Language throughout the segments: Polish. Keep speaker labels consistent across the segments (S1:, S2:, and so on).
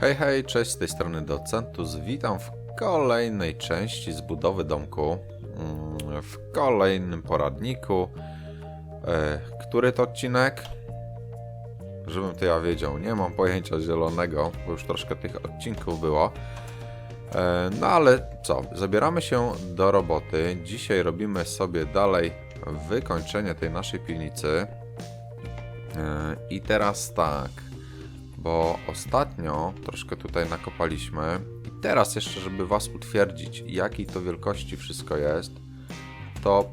S1: Hej, hej, cześć, z tej strony Docentus. Witam w kolejnej części zbudowy domku. mm, W kolejnym poradniku. E, Który to odcinek? Żebym to ja wiedział, nie mam pojęcia zielonego, bo już troszkę tych odcinków było. E, No ale co, zabieramy się do roboty. Dzisiaj robimy sobie dalej wykończenie tej naszej piwnicy. E, I teraz tak, bo ostatnio troszkę tutaj nakopaliśmy i teraz jeszcze, żeby Was utwierdzić, jakiej to wielkości wszystko jest, to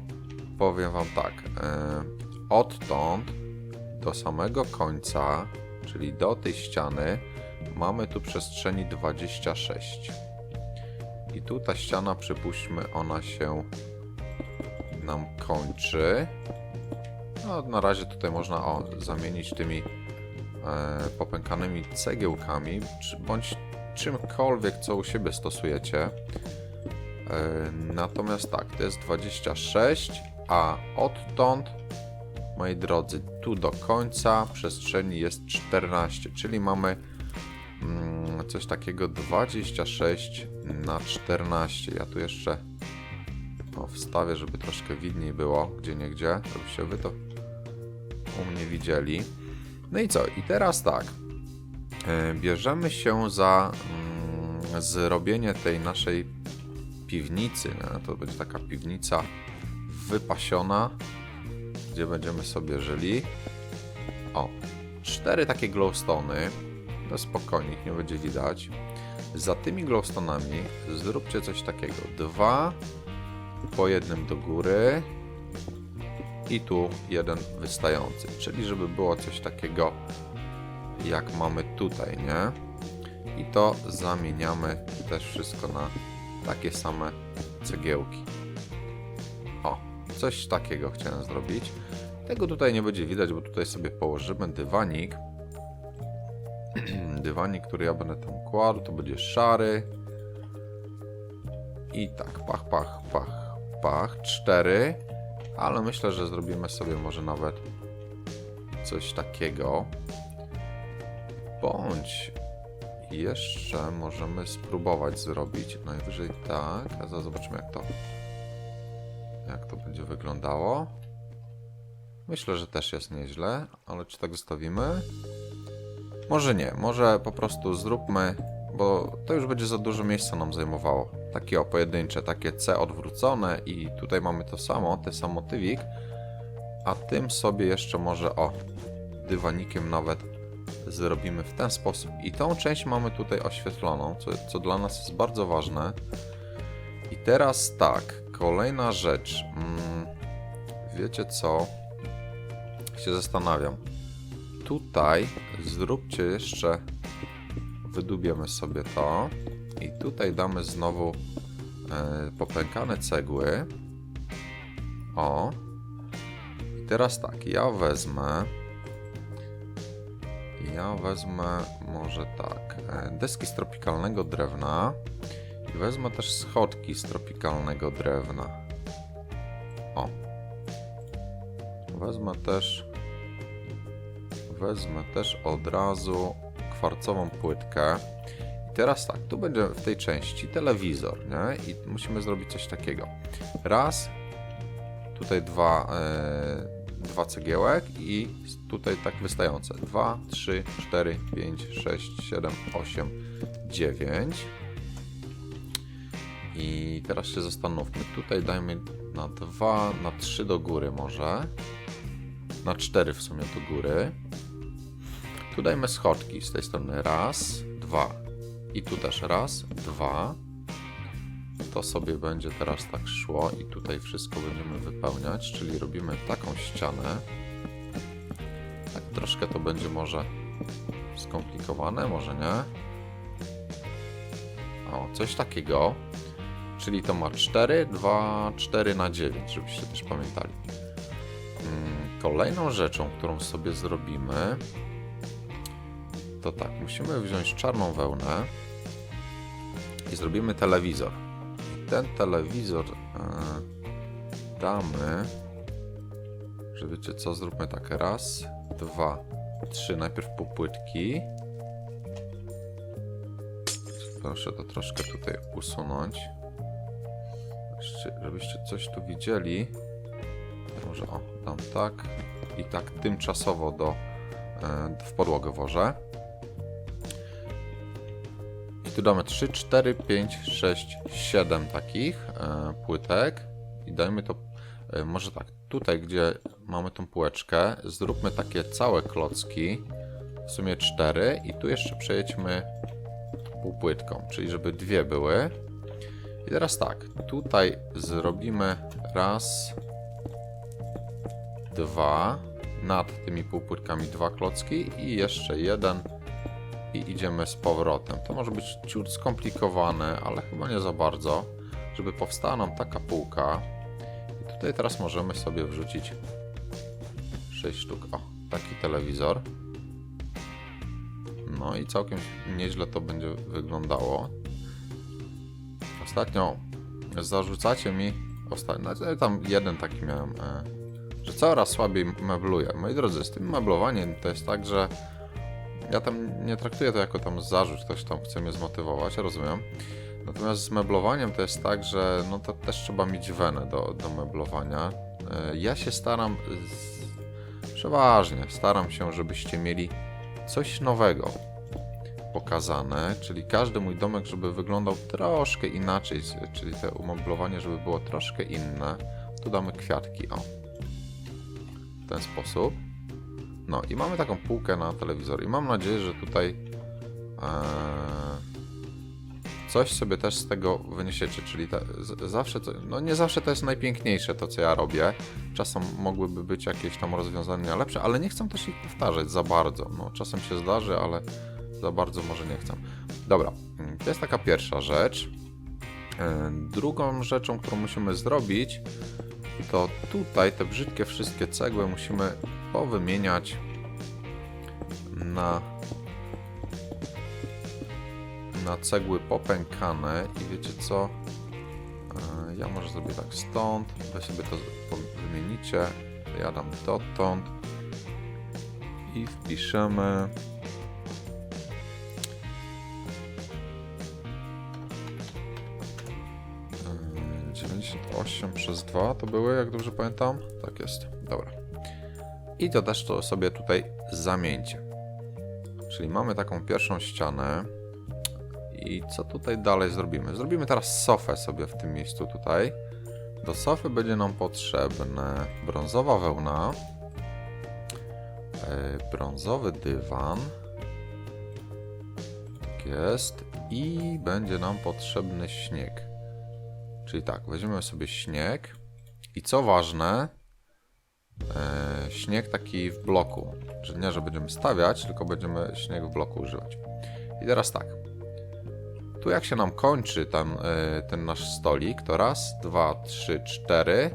S1: powiem Wam tak, e, odtąd do samego końca, czyli do tej ściany, mamy tu przestrzeni 26. I tu ta ściana, przypuśćmy, ona się nam kończy. No, na razie tutaj można o, zamienić tymi popękanymi cegiełkami, czy, bądź czymkolwiek, co u siebie stosujecie. E, natomiast tak, to jest 26, a odtąd, moi drodzy, tu do końca przestrzeni jest 14, czyli mamy mm, coś takiego 26 na 14. Ja tu jeszcze o, wstawię, żeby troszkę widniej było, gdzie nie gdzie, żebyście wy to u mnie widzieli. No i co? I teraz tak. E, Bierzemy się za mm, zrobienie tej naszej piwnicy. Nie? To będzie taka piwnica wypasiona, gdzie będziemy sobie żyli. O, cztery takie glowstony. No spokojnie, nie będzie widać. Za tymi glowstonami zróbcie coś takiego. Dwa po jednym do góry i tu jeden wystający, czyli żeby było coś takiego jak mamy tutaj, nie? I to zamieniamy też wszystko na takie same cegiełki. O, coś takiego chciałem zrobić. Tego tutaj nie będzie widać, bo tutaj sobie położymy dywanik. dywanik, który ja będę tam kładł, to będzie szary. I tak, pach, pach, pach, pach. Cztery. Ale myślę, że zrobimy sobie może nawet coś takiego. Bądź jeszcze możemy spróbować zrobić najwyżej tak, a zobaczymy jak to jak to będzie wyglądało. Myślę, że też jest nieźle, ale czy tak zostawimy? Może nie, może po prostu zróbmy, bo to już będzie za dużo miejsca nam zajmowało. Takie o pojedyncze, takie C odwrócone i tutaj mamy to samo, ten sam motywik, a tym sobie jeszcze może o dywanikiem nawet zrobimy w ten sposób. I tą część mamy tutaj oświetloną, co, co dla nas jest bardzo ważne. I teraz tak, kolejna rzecz. Mm, wiecie co? Się zastanawiam. Tutaj zróbcie jeszcze, wydubiemy sobie to. I tutaj damy znowu e, popękane cegły. O. I teraz tak, ja wezmę. Ja wezmę może tak, e, deski z tropikalnego drewna i wezmę też schodki z tropikalnego drewna. O. Wezmę też wezmę też od razu kwarcową płytkę. Teraz tak, tu będzie w tej części telewizor, nie? I musimy zrobić coś takiego. Raz, tutaj dwa, e, dwa cegiełek i tutaj tak wystające. 2, 3, 4, 5, 6, 7, 8, 9. I teraz się zastanówmy. Tutaj dajmy na 2, na 3 do góry może. Na 4 w sumie do góry. Tu dajmy schodki z tej strony. Raz, dwa. I tu też raz, dwa. To sobie będzie teraz tak szło i tutaj wszystko będziemy wypełniać, czyli robimy taką ścianę. Tak troszkę to będzie może skomplikowane, może nie. O, coś takiego. Czyli to ma 4, 2, 4 na 9, żebyście też pamiętali. Mm, Kolejną rzeczą, którą sobie zrobimy, to tak, musimy wziąć czarną wełnę i zrobimy telewizor. Ten telewizor e, damy, że wiecie co, zróbmy tak, raz, dwa, trzy, najpierw pół płytki, to troszkę tutaj usunąć. Żebyście, coś tu widzieli. Może o, dam tak. I tak tymczasowo do, e, w podłogę włożę. Tu damy 3, 4, 5, 6, 7 takich e, płytek. I dajmy to, e, może tak, tutaj gdzie mamy tą półeczkę, zróbmy takie całe klocki. W sumie 4 i tu jeszcze przejedźmy półpłytką, czyli żeby dwie były. I teraz tak, tutaj zrobimy raz, dwa, nad tymi półpłytkami dwa klocki i jeszcze jeden i idziemy z powrotem. To może być ciut skomplikowane, ale chyba nie za bardzo, żeby powstała nam taka półka. I tutaj teraz możemy sobie wrzucić 6 sztuk. O, taki telewizor. No i całkiem nieźle to będzie wyglądało. Ostatnio zarzucacie mi, ostatnio, tam jeden taki miałem, e, że coraz słabiej mebluję. Moi drodzy, z tym meblowaniem to jest tak, że ja tam nie traktuję to jako tam zarzut, ktoś tam chce mnie zmotywować, rozumiem. Natomiast z meblowaniem to jest tak, że no to też trzeba mieć wenę do, do meblowania. E, Ja się staram, z, przeważnie staram się, żebyście mieli coś nowego pokazane, czyli każdy mój domek, żeby wyglądał troszkę inaczej, czyli te umeblowanie, żeby było troszkę inne. Tu damy kwiatki, o. W ten sposób. No i mamy taką półkę na telewizor i mam nadzieję, że tutaj eee, coś sobie też z tego wyniesiecie, czyli z, zawsze, to, no nie zawsze to jest najpiękniejsze to, co ja robię. Czasem mogłyby być jakieś tam rozwiązania lepsze, ale nie chcę też ich powtarzać za bardzo. No, czasem się zdarzy, ale za bardzo może nie chcę. Dobra, to jest taka pierwsza rzecz. E, Drugą rzeczą, którą musimy zrobić, to tutaj te brzydkie wszystkie cegły musimy powymieniać na na cegły popękane i wiecie co? E, Ja może zrobię tak stąd, wy sobie to wymienicie. Ja dam dotąd i wpiszemy Yy, 98 przez 2 to były, jak dobrze pamiętam? Tak jest, dobra. I to też to sobie tutaj zamieńcie. Czyli mamy taką pierwszą ścianę. I co tutaj dalej zrobimy? Zrobimy teraz sofę sobie w tym miejscu tutaj. Do sofy będzie nam potrzebna brązowa wełna, yy, brązowy dywan. Tak jest. I będzie nam potrzebny śnieg. Czyli tak, weźmiemy sobie śnieg i co ważne, e, śnieg taki w bloku. Że nie, że będziemy stawiać, tylko będziemy śnieg w bloku używać. I teraz tak. Tu jak się nam kończy ten, ten nasz stolik, to raz, dwa, trzy, cztery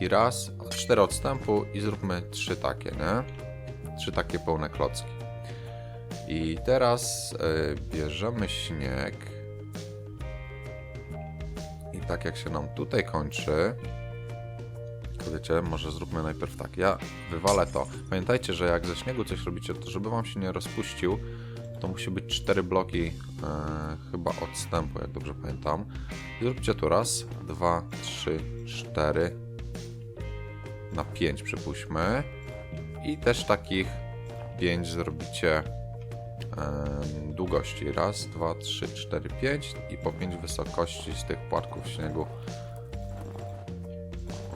S1: i raz, cztery odstępu i zróbmy trzy takie, nie? Trzy takie pełne klocki. I teraz e, bierzemy śnieg. I tak jak się nam tutaj kończy, to wiecie, może zróbmy najpierw tak. Ja wywalę to. Pamiętajcie, że jak ze śniegu coś robicie, to żeby wam się nie rozpuścił, to musi być cztery bloki e, chyba odstępu, jak dobrze pamiętam. Zróbcie tu raz, dwa, trzy, cztery, na pięć przypuśćmy. I też takich pięć zrobicie em, długości. Raz, dwa, trzy, cztery, pięć i po pięć wysokości z tych płatków śniegu.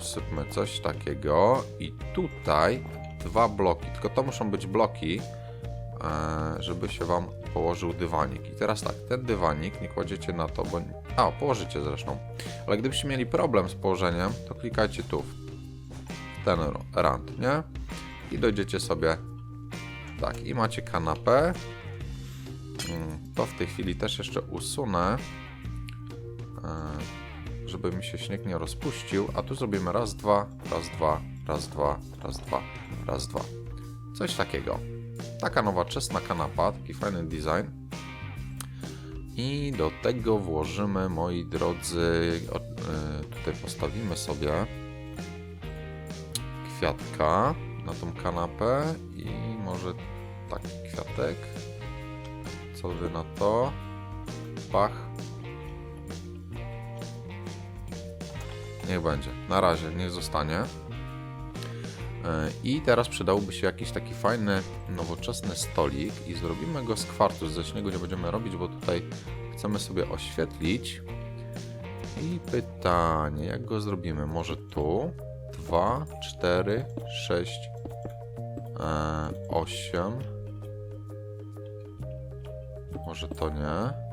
S1: Usypmy coś takiego i tutaj dwa bloki, tylko to muszą być bloki, e, żeby się Wam położył dywanik. I teraz tak, ten dywanik nie kładziecie na to, bo... A, położycie zresztą. Ale gdybyście mieli problem z położeniem, to klikajcie tu, ten rand, nie? I dojdziecie sobie tak, i macie kanapę. Mm, To w tej chwili też jeszcze usunę, e, żeby mi się śnieg nie rozpuścił. A tu zrobimy raz, dwa, raz, dwa, raz, dwa, raz, dwa, raz, dwa. Coś takiego. Taka nowoczesna kanapa, taki fajny design. I do tego włożymy, moi drodzy, e, tutaj postawimy sobie kwiatka na tą kanapę i może taki kwiatek. Co wy na to? pach. Niech będzie. Na razie, niech zostanie. E, I teraz przydałby się jakiś taki fajny, nowoczesny stolik i zrobimy go z kwarcu. Ze śniegu nie będziemy robić, bo tutaj chcemy sobie oświetlić. I pytanie, jak go zrobimy? Może tu? 2, 4, 6, 8. Może to nie.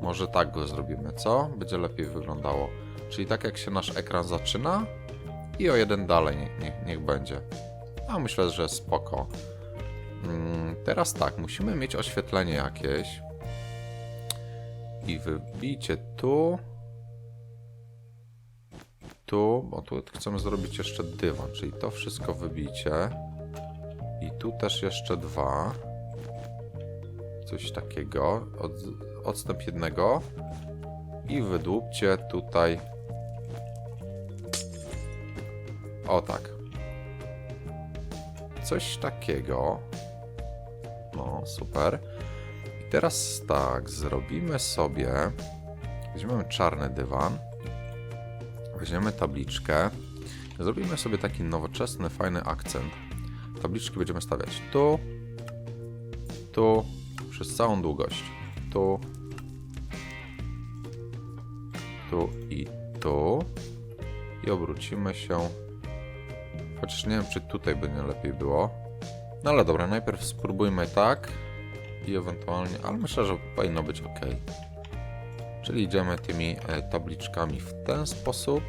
S1: Może tak go zrobimy, co? Będzie lepiej wyglądało. Czyli tak jak się nasz ekran zaczyna i o jeden dalej niech, niech, będzie. A myślę, że spoko. Mm, teraz tak, musimy mieć oświetlenie jakieś. I wybijcie tu. Tu, bo tu chcemy zrobić jeszcze dywan, czyli to wszystko wybijcie. I tu też jeszcze dwa. Coś takiego. Od, odstęp jednego. I wydłubcie tutaj. O tak. Coś takiego. No, super. I teraz tak, zrobimy sobie. Weźmiemy czarny dywan. Weźmiemy tabliczkę. Zrobimy sobie taki nowoczesny, fajny akcent. Tabliczki będziemy stawiać tu, tu, przez całą długość. Tu, tu i tu. I obrócimy się. Chociaż nie wiem, czy tutaj by nie lepiej było. No ale dobra, najpierw spróbujmy tak. I ewentualnie, ale myślę, że powinno być ok. Czyli idziemy tymi e, tabliczkami w ten sposób.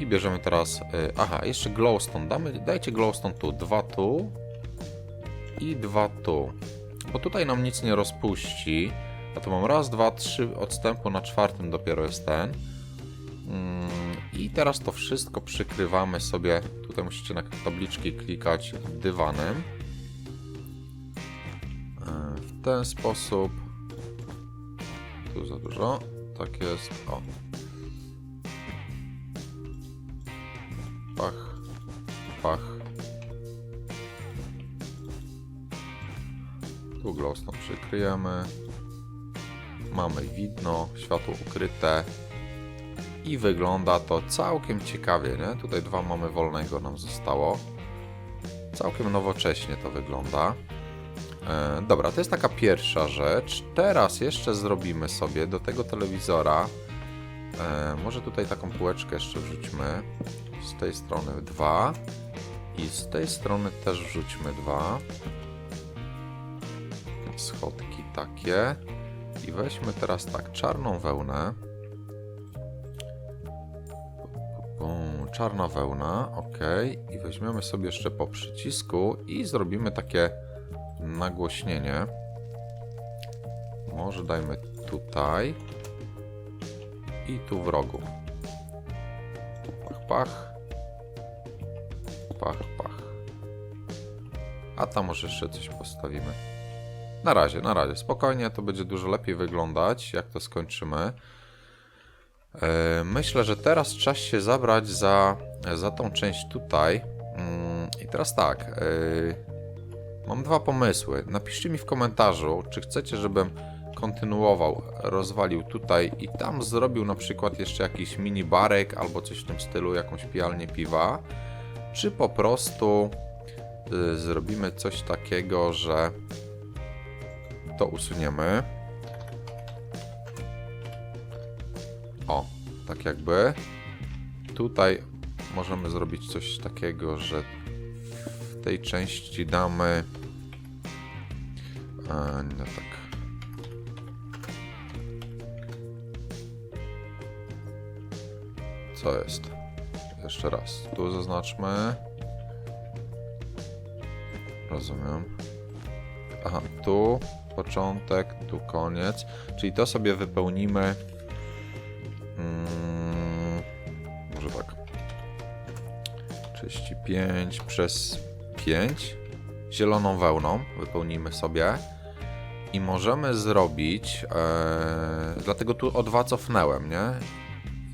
S1: I bierzemy teraz. e, Aha, jeszcze glowstone. Damy, dajcie glowstone tu. Dwa tu. I dwa tu. Bo tutaj nam nic nie rozpuści. A to mam raz, dwa, trzy odstępu. Na czwartym dopiero jest ten. Mm, I teraz to wszystko przykrywamy sobie. Tutaj musicie na tabliczki klikać dywanem. E, W ten sposób. Tu za dużo. Tak jest. O. Pach. Pach. Tu glowstone przykryjemy. Mamy widno, światło ukryte. I wygląda to całkiem ciekawie, nie? Tutaj dwa mamy wolnego nam zostało. Całkiem nowocześnie to wygląda. E, dobra, to jest taka pierwsza rzecz. Teraz jeszcze zrobimy sobie do tego telewizora. E, może tutaj taką półeczkę jeszcze wrzućmy. Z tej strony dwa. I z tej strony też wrzućmy dwa. Schodki takie. I weźmy teraz tak, czarną wełnę. Czarna wełna, ok. I weźmiemy sobie jeszcze po przycisku i zrobimy takie nagłośnienie. Może dajmy tutaj i tu w rogu. Pach, pach. Pach, pach. A tam może jeszcze coś postawimy. Na razie, na razie. Spokojnie, to będzie dużo lepiej wyglądać, jak to skończymy. E, Myślę, że teraz czas się zabrać za, za tą część tutaj. Mm, I teraz tak. e, Mam dwa pomysły. Napiszcie mi w komentarzu, czy chcecie, żebym kontynuował, rozwalił tutaj i tam zrobił na przykład jeszcze jakiś mini barek albo coś w tym stylu, jakąś pijalnię piwa, czy po prostu y, zrobimy coś takiego, że to usuniemy. O, tak jakby. Tutaj możemy zrobić coś takiego, że w tej części damy. A, nie tak. Co jest? Jeszcze raz. Tu zaznaczmy. Rozumiem. Aha, tu początek, tu koniec. Czyli to sobie wypełnimy. Mm, może tak. 35 przez 5 zieloną wełną wypełnimy sobie i możemy zrobić e, dlatego tu o dwa cofnęłem, nie?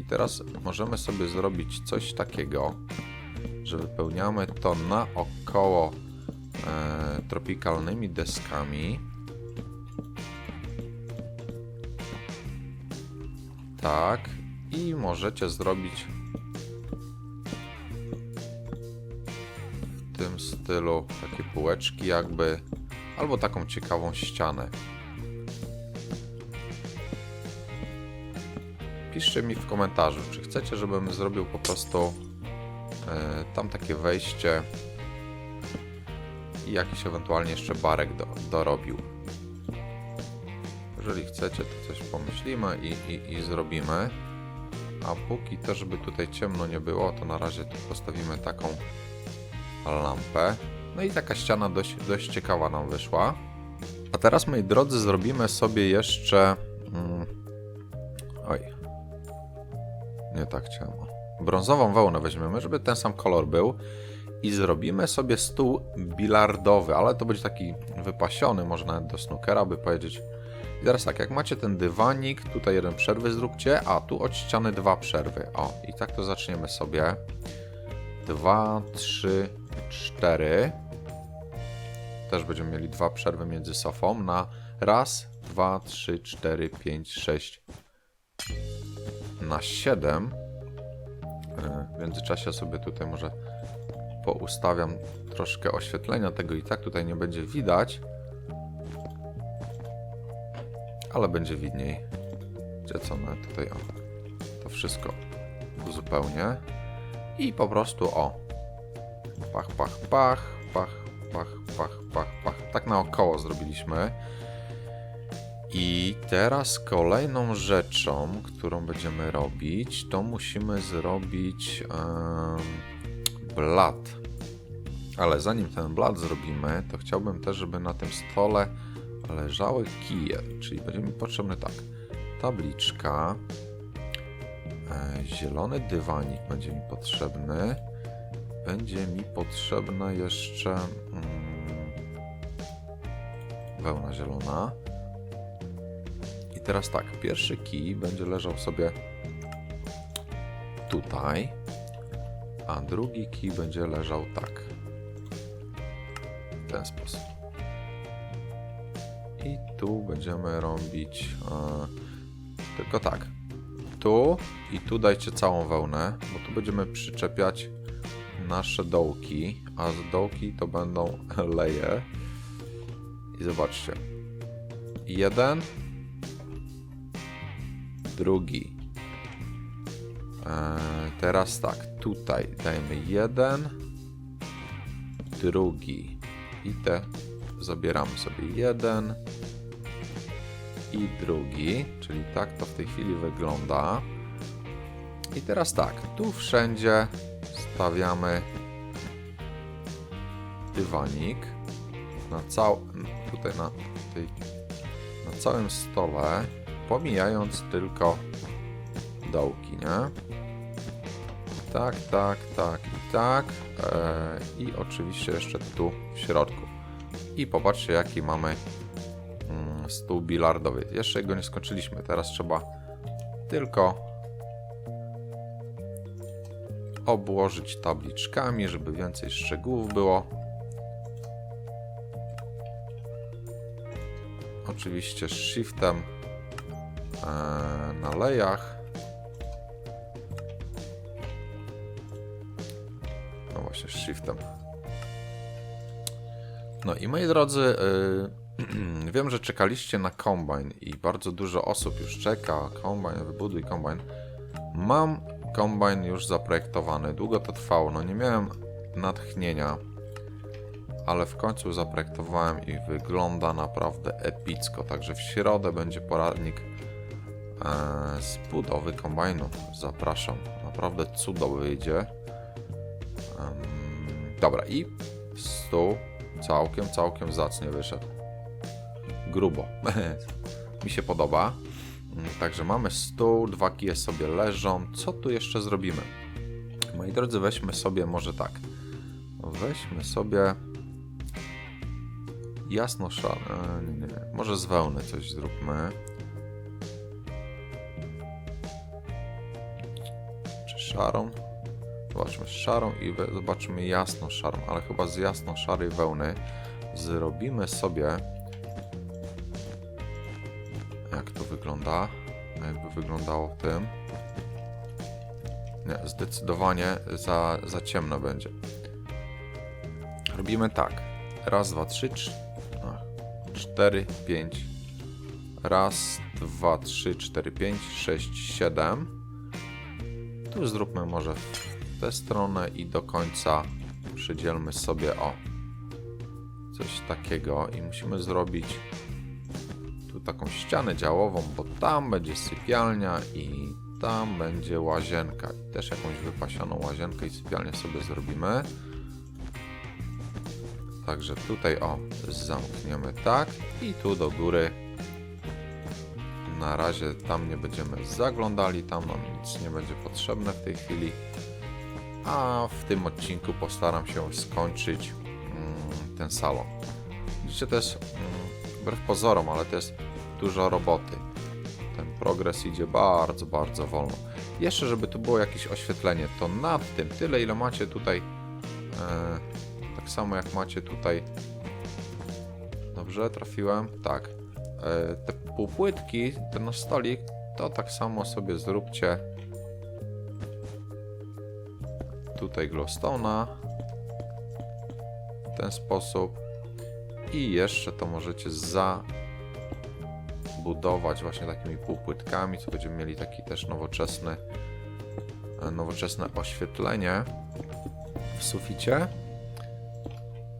S1: I teraz możemy sobie zrobić coś takiego, że wypełniamy to naokoło e, tropikalnymi deskami tak. I możecie zrobić w tym stylu takie półeczki jakby, albo taką ciekawą ścianę. Piszcie mi w komentarzu, czy chcecie, żebym zrobił po prostu e, tam takie wejście i jakiś ewentualnie jeszcze barek do, dorobił. Jeżeli chcecie, to coś pomyślimy i, i, i zrobimy. A póki to, żeby tutaj ciemno nie było, to na razie tu postawimy taką lampę. No i taka ściana dość, dość ciekawa nam wyszła. A teraz, moi drodzy, zrobimy sobie jeszcze... Mm, oj. Nie tak chciałem. Brązową wełnę weźmiemy, żeby ten sam kolor był. I zrobimy sobie stół bilardowy, ale to będzie taki wypasiony, może nawet do snookera by powiedzieć. I teraz tak, jak macie ten dywanik, tutaj jeden przerwy zróbcie, a tu od ściany dwa przerwy. O, i tak to zaczniemy sobie. Dwa, trzy, cztery. Też będziemy mieli dwa przerwy między sofą na raz, dwa, trzy, cztery, pięć, sześć, na siedem. E, W międzyczasie sobie tutaj może poustawiam troszkę oświetlenia tego i tak tutaj nie będzie widać. Ale będzie widniej. Gdzie co no tutaj o. To wszystko zupełnie. I po prostu o. Pach, pach, pach, pach, pach, pach, pach, pach. Tak naokoło zrobiliśmy. I teraz kolejną rzeczą, którą będziemy robić, to musimy zrobić em, blat. Ale zanim ten blat zrobimy, to chciałbym też, żeby na tym stole leżały kije, czyli będzie mi potrzebny tak, tabliczka, e, zielony dywanik będzie mi potrzebny, będzie mi potrzebna jeszcze mm, wełna zielona. I teraz tak, pierwszy kij będzie leżał sobie tutaj, a drugi kij będzie leżał tak. W ten sposób. I tu będziemy robić e, tylko tak. Tu i tu dajcie całą wełnę, bo tu będziemy przyczepiać nasze dołki, a z dołki to będą leje. I zobaczcie. Jeden, drugi. E, teraz tak, tutaj dajemy jeden, drugi i te zabieramy sobie jeden i drugi, czyli tak to w tej chwili wygląda. I teraz tak, tu wszędzie stawiamy dywanik na cał tutaj na na całym stole, pomijając tylko dołki, nie? Tak, tak, tak i tak. E, I oczywiście jeszcze tu w środku. I popatrzcie, jaki mamy mm, stół bilardowy. Jeszcze go nie skończyliśmy. Teraz trzeba tylko obłożyć tabliczkami, żeby więcej szczegółów było. Oczywiście shiftem e, na lejach. No właśnie, shiftem. No i moi drodzy, yy, wiem, że czekaliście na kombine i bardzo dużo osób już czeka. Kombine, wybuduj kombine. Mam kombine już zaprojektowany. Długo to trwało, no nie miałem natchnienia, ale w końcu zaprojektowałem i wygląda naprawdę epicko. Także w środę będzie poradnik e, z budowy kombajnu. Zapraszam. Naprawdę cudo wyjdzie. Em, dobra, i stół całkiem, całkiem zacnie wyszedł. Grubo. Mi się podoba. Mm, Także mamy stół, dwa kije sobie leżą. Co tu jeszcze zrobimy? Moi drodzy, weźmy sobie może tak. Weźmy sobie jasno szare. Nie, nie, nie. Może z wełny coś zróbmy. Czy szarą? Zobaczmy szarą i we- zobaczymy jasno szarą, ale chyba z jasno szarej wełny zrobimy sobie jak to wygląda jakby wyglądało w tym. Nie, zdecydowanie za, za ciemno będzie. Robimy tak. Raz, dwa, trzy, cztery, pięć. Raz, dwa, trzy, cztery, pięć, sześć, siedem. Tu zróbmy może tę stronę i do końca przydzielmy sobie o coś takiego i musimy zrobić tu taką ścianę działową, bo tam będzie sypialnia i tam będzie łazienka. I też jakąś wypasioną łazienkę i sypialnię sobie zrobimy. Także tutaj o, zamkniemy tak i tu do góry. Na razie tam nie będziemy zaglądali, tam nam nic nie będzie potrzebne w tej chwili. A w tym odcinku postaram się skończyć mm, ten salon. Widzicie, to jest mm, wbrew pozorom, ale to jest dużo roboty. Ten progres idzie bardzo, bardzo wolno. Jeszcze, żeby tu było jakieś oświetlenie, to nad tym, tyle ile macie tutaj, e, tak samo jak macie tutaj, dobrze, trafiłem, tak, e, te półpłytki, ten stolik, to tak samo sobie zróbcie tutaj glowstone'a w ten sposób i jeszcze to możecie zabudować właśnie takimi półpłytkami, co będziemy mieli taki też nowoczesny e, nowoczesne oświetlenie w suficie.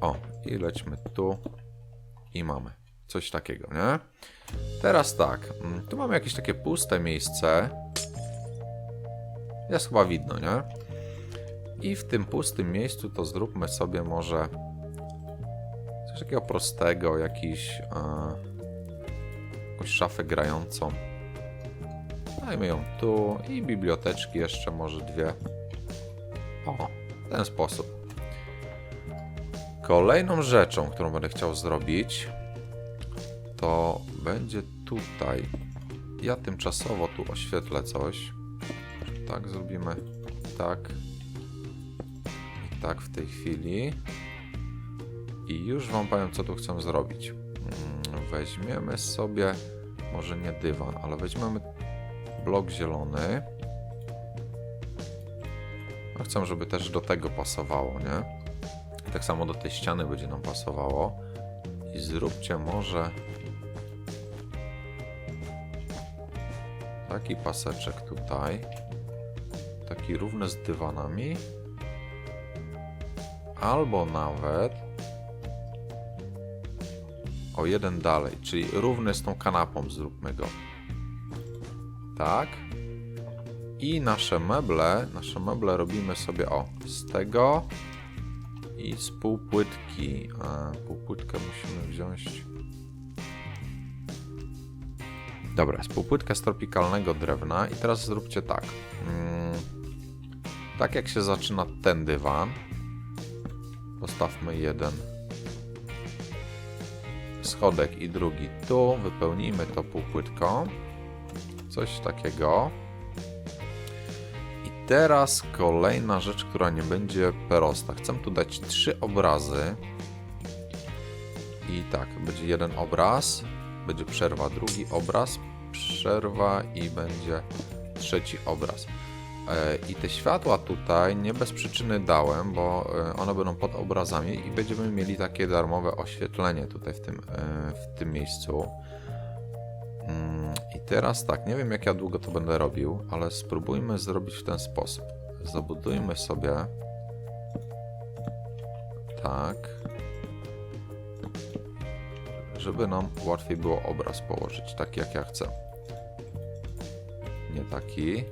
S1: O, i lećmy tu i mamy coś takiego, nie? Teraz tak, mm, tu mamy jakieś takie puste miejsce. Jest chyba widno, nie? I w tym pustym miejscu to zróbmy sobie może coś takiego prostego, jakiś, e, jakąś szafę grającą. Dajmy ją tu i biblioteczki jeszcze może dwie. O, w ten sposób. Kolejną rzeczą, którą będę chciał zrobić, to będzie tutaj. Ja tymczasowo tu oświetlę coś. Tak zrobimy. Tak. Tak w tej chwili. I już Wam powiem, co tu chcę zrobić. Mm, Weźmiemy sobie, może nie dywan, ale weźmiemy blok zielony. No chcę, żeby też do tego pasowało, nie? Tak samo do tej ściany będzie nam pasowało. I zróbcie może taki paseczek tutaj. Taki równy z dywanami. Albo nawet o jeden dalej, czyli równy z tą kanapą zróbmy go. Tak. I nasze meble, nasze meble robimy sobie o z tego i z półpłytki. A, półpłytkę musimy wziąć. Dobra, z półpłytkę z tropikalnego drewna i teraz zróbcie tak. Mm, tak jak się zaczyna ten dywan, postawmy jeden schodek i drugi tu, wypełnijmy to półpłytką. Coś takiego. I teraz kolejna rzecz, która nie będzie prosta. Chcę tu dać trzy obrazy. I tak, będzie jeden obraz, będzie przerwa, drugi obraz, przerwa i będzie trzeci obraz. E, I te światła tutaj nie bez przyczyny dałem, bo e, one będą pod obrazami i będziemy mieli takie darmowe oświetlenie tutaj w tym, e, w tym miejscu. Mm, I teraz tak, nie wiem jak ja długo to będę robił, ale spróbujmy zrobić w ten sposób. Zabudujmy sobie tak, żeby nam łatwiej było obraz położyć, taki jak ja chcę. Nie taki.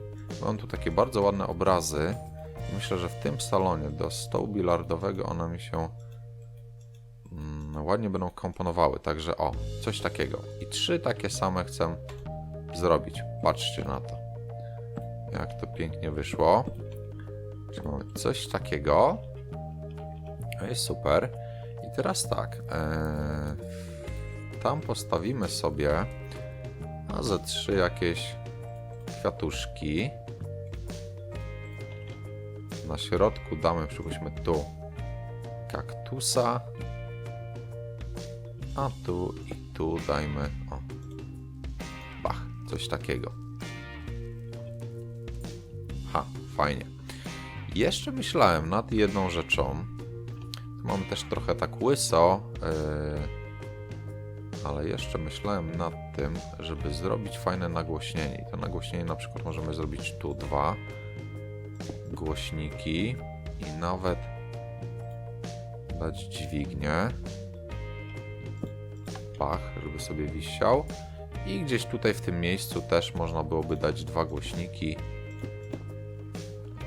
S1: Mam tu takie bardzo ładne obrazy. Myślę, że w tym salonie do stołu bilardowego one mi się mm, ładnie będą komponowały. Także o, coś takiego. I trzy takie same chcę zrobić. Patrzcie na to. Jak to pięknie wyszło. Mamy coś takiego. No jest super. I teraz tak. Ee, tam postawimy sobie a ze trzy jakieś kwiatuszki. Na środku damy, przypuśćmy tu kaktusa. A tu i tu dajmy, o, bach, coś takiego. Ha, fajnie. Jeszcze myślałem nad jedną rzeczą. Tu mamy też trochę tak łyso, yy, ale jeszcze myślałem nad tym, żeby zrobić fajne nagłośnienie. I to nagłośnienie na przykład możemy zrobić tu dwa głośniki i nawet dać dźwignię. Pach, żeby sobie wisiał. I gdzieś tutaj w tym miejscu też można byłoby dać dwa głośniki,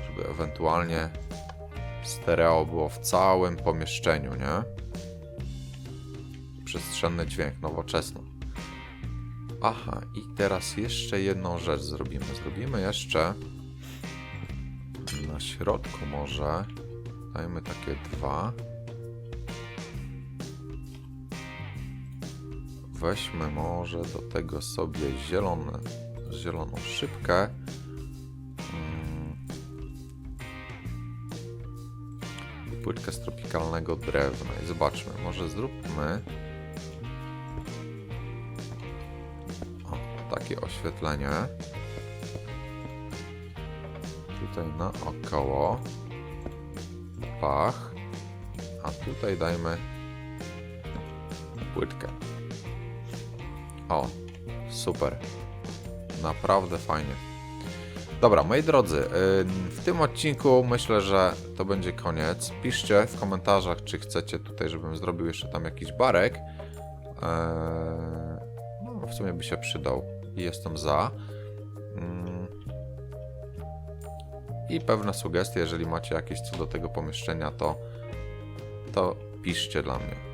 S1: żeby ewentualnie stereo było w całym pomieszczeniu, nie? Przestrzenny dźwięk, nowoczesny. Aha, i teraz jeszcze jedną rzecz zrobimy. Zrobimy jeszcze na środku może dajmy takie dwa. Weźmy może do tego sobie zielone, zieloną szybkę. Mm. Płytkę z tropikalnego drewna. I zobaczmy, może zróbmy takie oświetlenie. Tutaj naokoło. Pach. A tutaj dajmy płytkę. O, super. Naprawdę fajnie. Dobra, moi drodzy, ym, w tym odcinku myślę, że to będzie koniec. Piszcie w komentarzach, czy chcecie tutaj, żebym zrobił jeszcze tam jakiś barek. Eee, no, w sumie by się przydał i jestem za. Ym, I pewne sugestie, jeżeli macie jakieś co do tego pomieszczenia, to, to piszcie dla mnie.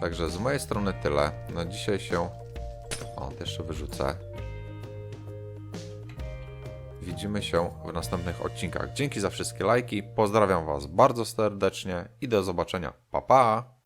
S1: Także z mojej strony tyle. Na dzisiaj się o, jeszcze wyrzucę. Widzimy się w następnych odcinkach. Dzięki za wszystkie lajki. Pozdrawiam Was bardzo serdecznie i do zobaczenia. Pa pa!